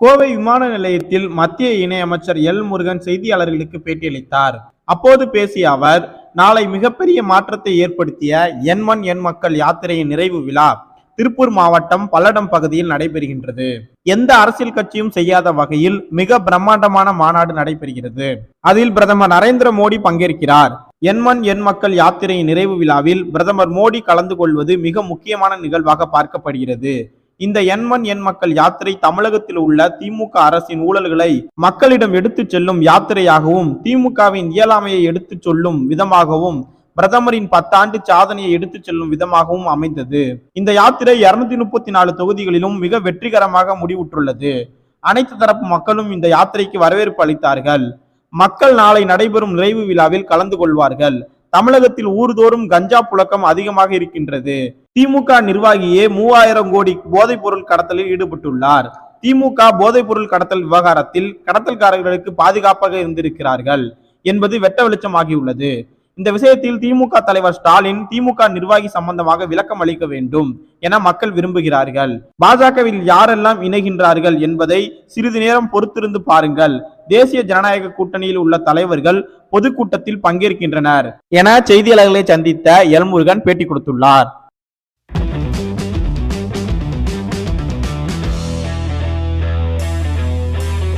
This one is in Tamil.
கோவை விமான நிலையத்தில் மத்திய இணையமைச்சர் எல் முருகன் செய்தியாளர்களுக்கு பேட்டியளித்தார். அப்போது பேசிய அவர் நாளை மிகப்பெரிய மாற்றத்தை ஏற்படுத்திய என் மண் என் மக்கள் யாத்திரையின் நிறைவு விழா திருப்பூர் மாவட்டம் பல்லடம் பகுதியில் நடைபெறுகின்றது. எந்த அரசியல் கட்சியும் செய்யாத வகையில் மிக பிரம்மாண்டமான மாநாடு நடைபெறுகிறது. அதில் பிரதமர் நரேந்திர மோடி பங்கேற்கிறார். என் எண் என் மக்கள் யாத்திரையின் நிறைவு விழாவில் பிரதமர் மோடி கலந்து கொள்வது மிக முக்கியமான நிகழ்வாக பார்க்கப்படுகிறது. இந்த எண்மன் எண் என் மக்கள் யாத்திரை தமிழகத்தில் உள்ள திமுக அரசின் ஊழல்களை மக்களிடம் எடுத்துச் செல்லும் யாத்திரையாகவும் திமுகவின் இயலாமையை எடுத்துச் சொல்லும் விதமாகவும் பிரதமரின் பத்தாண்டு சாதனையை எடுத்துச் செல்லும் விதமாகவும் அமைந்தது. இந்த யாத்திரை இருநூத்தி முப்பத்தி நாலு தொகுதிகளிலும் மிக வெற்றிகரமாக முடிவுற்றுள்ளது. அனைத்து தரப்பு மக்களும் இந்த யாத்திரைக்கு வரவேற்பு அளித்தார்கள். மக்கள் நாளை நடைபெறும் நிறைவு விழாவில் கலந்து கொள்வார்கள். தமிழகத்தில் ஊர்தோறும் கஞ்சா புழக்கம் அதிகமாக இருக்கின்றது. திமுக நிர்வாகியே மூவாயிரம் கோடி போதைப் பொருள் கடத்தலில் ஈடுபட்டுள்ளார். திமுக போதைப் பொருள் கடத்தல் விவகாரத்தில் கடத்தல்காரர்களுக்கு பாதுகாப்பாக இருந்திருக்கிறார்கள் என்பது வெட்ட வெளிச்சமாகியுள்ளது இந்த விஷயத்தில் திமுக தலைவர் ஸ்டாலின் திமுக நிர்வாகி சம்பந்தமாக விளக்கம் அளிக்க வேண்டும் என மக்கள் விரும்புகிறார்கள். பாஜகவில் யாரெல்லாம் இணைகின்றார்கள் என்பதை சிறிது நேரம் பொறுத்திருந்து பாருங்கள். தேசிய ஜனநாயக கூட்டணியில் உள்ள தலைவர்கள் பொதுக்கூட்டத்தில் பங்கேற்கின்றனர் என செய்தியாளர்களை சந்தித்த எல்முருகன் பேட்டி கொடுத்துள்ளார்.